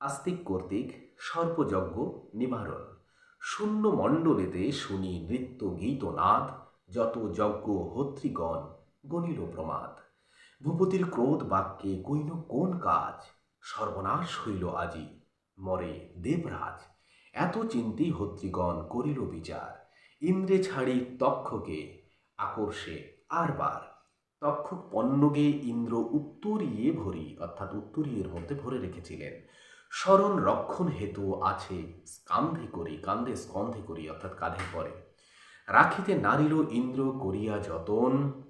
আস্তিক কর্তৃক সর্পযজ্ঞ নিবারণ। শূন্য মণ্ডলেতে শুনি নৃত্য গীত নাদ যত যজ্ঞ হত্রীগণ গণিল প্রমাদ। ভূপতির ক্রোধ বাক্যে কইন কোন কাজ? সর্বনাশ হইল আজি, মরে দেবরাজ। এত চিন্তি হত্রীগণ করিল বিচার। ইন্দ্রে ছাড়ি তক্ষকে আকর্ষে আরবার তক্ষক পণ্যকে ইন্দ্র উত্তরীয়ে ভরি, অর্থাৎ উত্তরীয়ের মধ্যে ভরে রেখেছিলেন। স্মরণ রক্ষণ হেতু আছে কান্ধে করি কান্ধে স্কন্ধে করি, অর্থাৎ কাঁধে পরে। রাখিতে নারিল ইন্দ্র করিয়া যতন,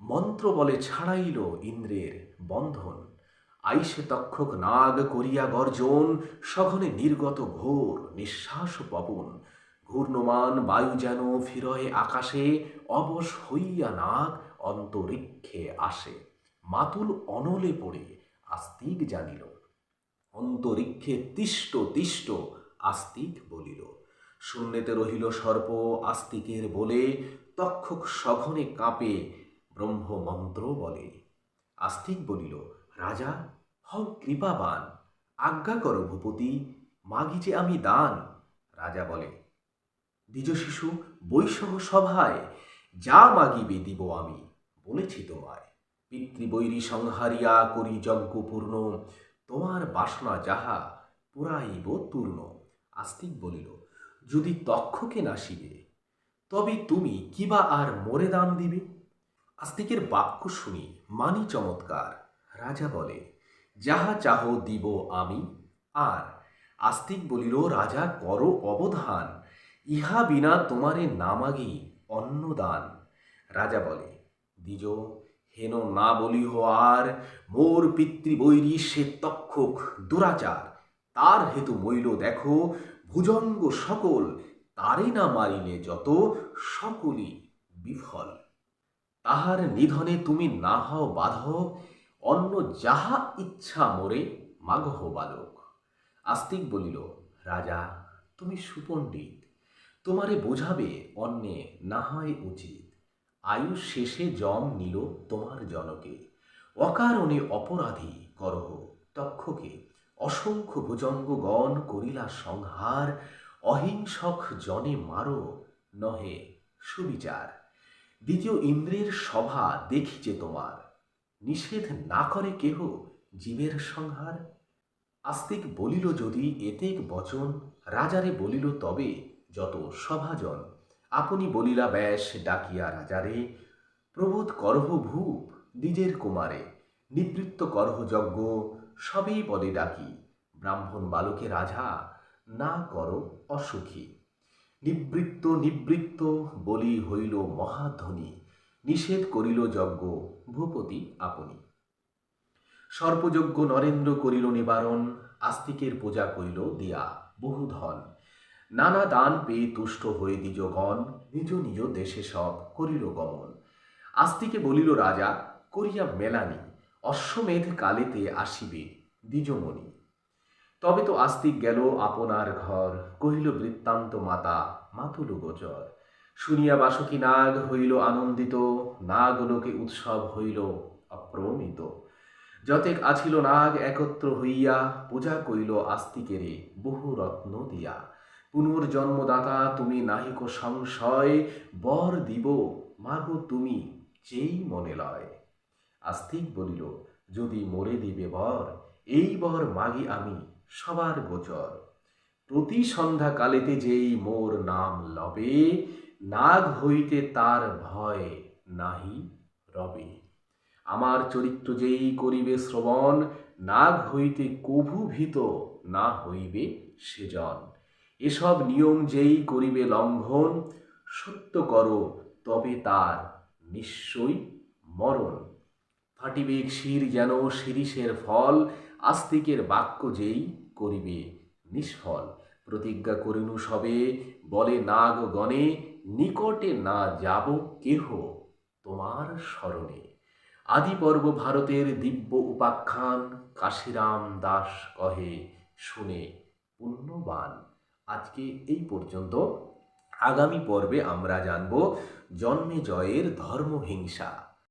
মন্ত্র বলে ছাড়াইল ইন্দ্রের বন্ধন। আইসে তক্ষক নাগ করিয়া গর্জন, সঘনে নির্গত ঘোর নিঃশ্বাস পবন। ঘূর্ণমান বায়ু যেন ফিরয়ে আকাশে, অবশ হইয়া নাগ অন্তরিক্ষে আসে। মাতুল অনলে পড়ে, আস্তিক জানিল। অন্তরিক্ষে তিষ্ট তিষ্ট আস্তিক বলিল। শূন্যেতে রহিল সর্প আস্তিকের বলে, তক্ষক সঘনে কাঁপে, ব্রহ্মমন্ত্র বলে। আস্তিক বলিল, রাজা, হও কৃপাবান, আজ্ঞা করো ভূপতি মাগি যে আমি দান। রাজা বলে, দ্বিজ শিশু, বৈষহ সভায়, যা মাগিবে দিব আমি, বলেছি তোমায়। পিতৃবৈরী সংহারিয়া করি যজ্ঞ পূর্ণ তোমার বাসনা যাহা পুরাইব তূর্ণ আস্তিক বলিল, যদি তক্ষকে নাসিবে তবে তুমি কিবা আর মোরে দান দিবে? আস্তিকের বাক্য শুনি মানি চমৎকার। রাজা বলে, যাহা চাহ দিব আমি। আর আস্তিক বলিল, রাজা করো অবধান, ইহা বিনা তোমারে নামাগি অন্নদান। রাজা বলে, দ্বিজ হেন না বলিহ আর, মোর পিতৃবৈরী সে তক্ষক, দুরাচার। তার হেতু মইল দেখো, ভুজঙ্গ সকল, তারে না মারিলে যত সকলই বিফল। তাহার নিধনে তুমি না হও বাধক, অন্য যাহা ইচ্ছা মোরে মাগহ বালক। আস্তিক বলিল, রাজা, তুমি সুপণ্ডিত। তোমারে বোঝাবে অন্যে না হয় উচিত। আয়ু শেষে জম নিল তোমার জনকে। অকারণে অপরাধী করহ তক্ষকে। অসংখ্য ভুজঙ্গগণ করিলা সংহার, অহিংসক জনে মারো নহে সুবিচার। দ্বিতীয় ইন্দ্রের সভা দেখিছে তোমার। নিষেধ না করে কেহ জীবের সংহার? আস্তিক বলিল যদি এতেক বচন, রাজারে বলিল তবে যত সভাজন। আপনি বলিলা, ব্যাস, ডাকিয়া রাজারে, প্রবোধ করহ ভূপ, দ্বিজের কুমারে, নিবৃত্ত করহ যজ্ঞ, সবেই বলে ডাকি। ব্রাহ্মণ বালকে রাজা, না কর অসুখী। নিবৃত্ত নিবৃত্ত, বলি হইল মহাধ্বনি, নিষেধ করিল যজ্ঞ, ভূপতি আপনি। সর্পযজ্ঞ নরেন্দ্র করিল নিবারণ, আস্তিকের পূজা করিল দিয়া বহু ধন নানা দান পেয়ে তুষ্ট হয়ে দ্বিজগণ নিজ নিজ দেশে সব করিল গমন। আস্তিকে বলিল, রাজা, করিয়া মেলানি অশ্বমেধ কালেতে আসিবে দ্বিজমণি। তবে তো আস্তিক গেল আপনার ঘর, কহিল বৃত্তান্ত মাতা, মাতুল গোচর। শুনিয়া বাসকি নাগ হইল আনন্দিত নাগ লোকে উৎসব হইল অপ্রমিত। যতেক আছিল নাগ একত্র হইয়া, পূজা কইল আস্তিকেরে বহু রত্ন দিয়া। পুনর্জন্মদাতা তুমি নাহিক সংশয়, বর দিব, মাগো তুমি যেই মনে লয়। আস্তিক বলিল, যদি মরে দিবে বর, এই বর মাগি আমি সবার গোচর। প্রতি সন্ধ্যা কালেতে যেই মোর নাম লবে, নাগ হইতে তার ভয় নাহি রবে। আমার চরিত্র যেই করিবে শ্রবণ, নাগ হইতে কভু ভীত না হইবে সেজন। এসব নিয়ম যেই করিবে লঙ্ঘন, সত্য করো, তবে তার নিশ্চয়ই মরণ। ফাটিবে শির যেন শিরিষের ফল, আস্তিকের বাক্য যেই করিবে নিষ্ফল। প্রতিজ্ঞা করিনু সবে, বলে নাগ গণে, নিকটে না যাব কেহ তোমার স্মরণে। আদি পর্ব ভারতের দিব্য উপাখ্যান, কাশিরাম দাস কহে, শুনে পুণ্যবান। আজকে এই পর্যন্ত। আগামী পর্বে আমরা জানব জন্মে জয়ের ধর্মহিংসা।